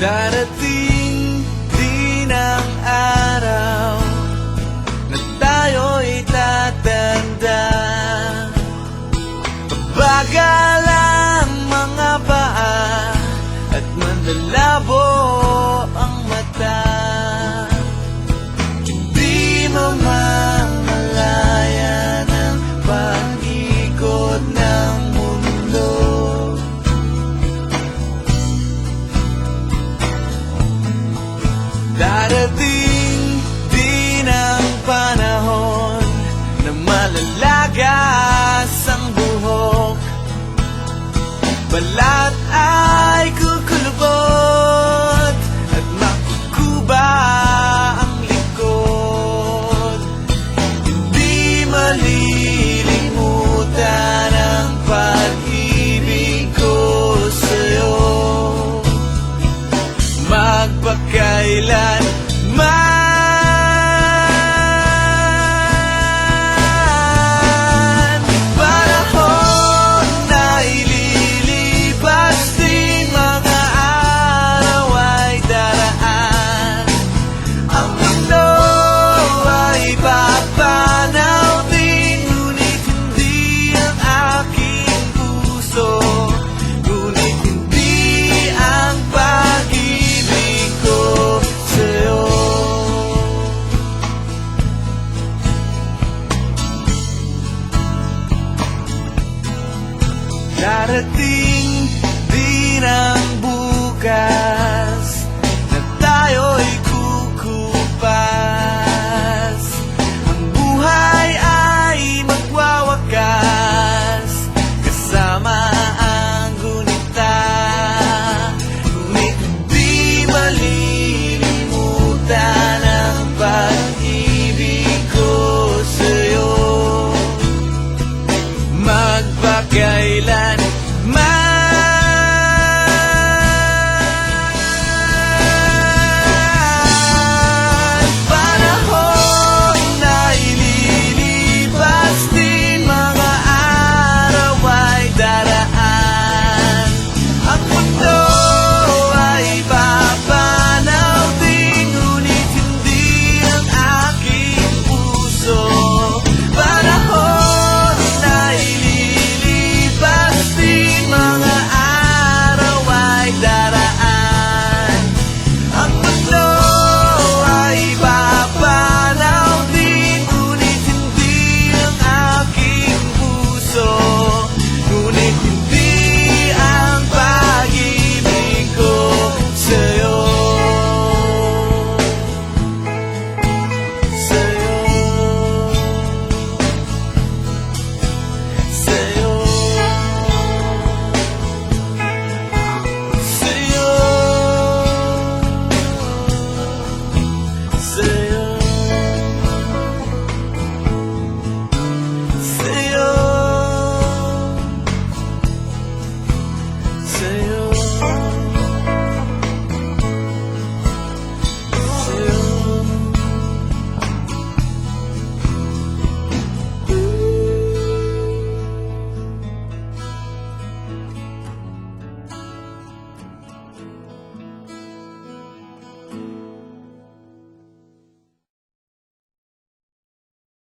that it's Darating din ang panahon Na malalagas ang buhok. Balat ay kukulubot At makukuba ang likod. Hindi mali darating din ang bukas na tayo'y kukupas. Ang buhay ay magwawakas kasama ang gunita ngunit di malilimutan ang pag-ibig ko sa'yo. Magpakailan my